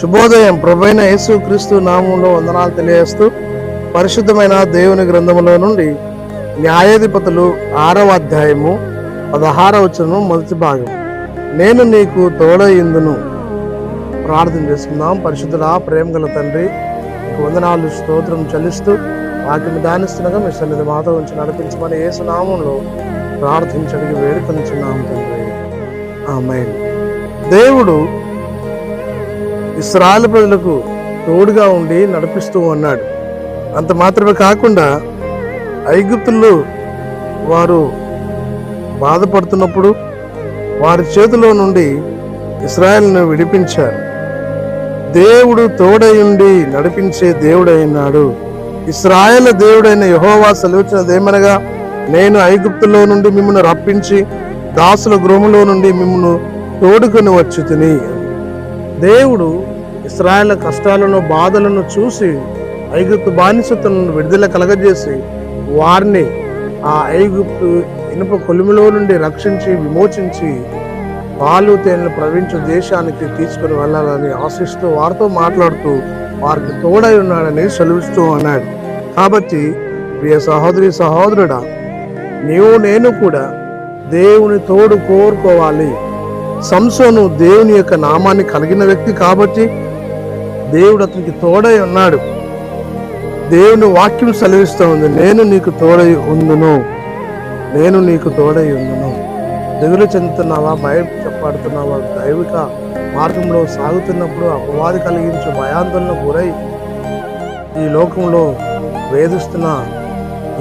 శుభోదయం. ప్రభైన యేసు క్రీస్తు నామంలో వందనాలు తెలియజేస్తూ పరిశుద్ధమైన దేవుని గ్రంథములో నుండి న్యాయాధిపతులు ఆరవ అధ్యాయము పదహార వచనం మొదటి భాగం. నేను నీకు తోడయిందును. ప్రార్థన చేసుకుందాం. పరిశుద్ధుల ప్రేమ గల తండ్రి వందనాలు స్తోత్రం చెల్లిస్తూ వాటిని దానిస్తుండగా మీ సన్నిధి మాతో ఉంచి నడిపించమని యేసు నామంలో ప్రార్థించడానికి వేడుకొనిచున్నాం తండ్రి. ఆమె దేవుడు ఇస్రాయల్ ప్రజలకు తోడుగా ఉండి నడిపిస్తూ ఉన్నాడు. అంత మాత్రమే కాకుండా ఐగుప్తులు వారు బాధపడుతున్నప్పుడు వారి చేతిలో నుండి ఇస్రాయల్ను విడిపించారు. దేవుడు తోడయుండి నడిపించే దేవుడైనాడు. ఇస్రాయేల్ దేవుడైన యహోవా సెలవుచ్చినదేమనగా నేను ఐగుప్తులో నుండి మిమ్మల్ని రప్పించి దాసుల గృహంలో నుండి మిమ్మల్ని తోడుకొని వచ్చి తిని దేవుడు ఇస్రాయల్ కష్టాలను బాధలను చూసి ఐగుప్తు బానిసతను విడుదల కలగజేసి వారిని ఆ ఐగుప్తు ఇనుప కొలిమిలో నుండి రక్షించి విమోచించి పాలు తేనెలు ప్రవహించే దేశానికి తీసుకుని వెళ్ళాలని ఆశిస్తూ వారితో మాట్లాడుతూ వారికి తోడై ఉన్నాడని సెలవిస్తూ అన్నాడు. కాబట్టి ప్రియ సహోదరి సహోదరుడా నీవు నేను కూడా దేవుని తోడు కోరుకోవాలి. సంసోను దేవుని యొక్క నామాన్ని కలిగిన వ్యక్తి కాబట్టి దేవుడు అతనికి తోడై ఉన్నాడు. దేవుని వాక్యం సెలవిస్తూ ఉంది నేను నీకు తోడై ఉందును. నేను నీకు తోడై ఉందును. దిగులు చెందుతున్నావా భయం చెప్పాడుతున్నావా దైవిక మార్గంలో సాగుతున్నప్పుడు అపవాది కలిగించే భయాందోళన గురై ఈ లోకంలో వేధిస్తున్న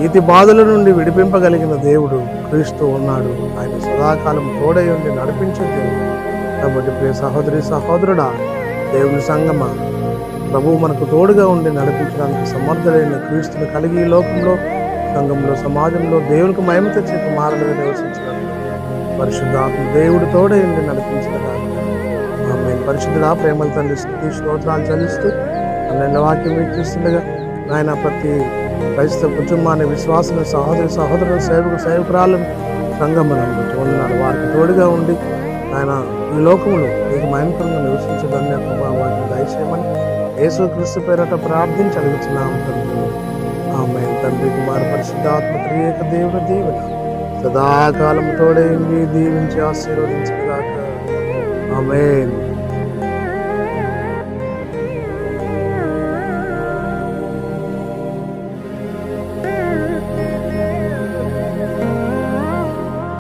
ఈతి బాధల నుండి విడిపింపగలిగిన దేవుడు క్రీస్తు ఉన్నాడు. ఆయన సదాకాలం తోడై ఉండి నడిపించే దేవుడు. కాబట్టి ప్రియ సహోదరి సహోదరుడా దేవుని సంగమ ప్రభువు మనకు తోడుగా ఉండి నడిపించడానికి సమర్థులైన క్రీస్తుని కలిగి ఈ లోకంలో సంఘంలో సమాజంలో దేవునికి మహిమ తెచ్చే కుమారులుగా నివసించడానికి పరిశుద్ధాత్మ దేవుడు తోడై ఉండి నడిపించిన ఆమె పరిశుద్ధుడా ప్రేమల తండ్రి స్థుతి స్తోత్రాలు చెల్లిస్తూ అన్న వాక్యం వీక్షిస్తుండగా ఆయన ప్రతి క్రైస్తవ కుటుంబాన్ని విశ్వాసం సహోదరి సహోదరుల సేవకు సేవకురాలను సంగమనందు ఉన్నాడు వారికి తోడుగా ఉండి ఆయన ఈ లోకంలో మీకు మహిమకరంగా నివసించడాన్ని వాటిని దయచేయమని యేసుక్రీస్తు పేరట ప్రార్థించి అడుగుతున్నాం తండ్రి. ఆమె తండ్రి కుమార్ పరిశుద్ధాత్మ త్రియేక దేవుడు దీవెన సదాకాలం తోడైంది దీవించి ఆశీర్వదించగాక ఆమె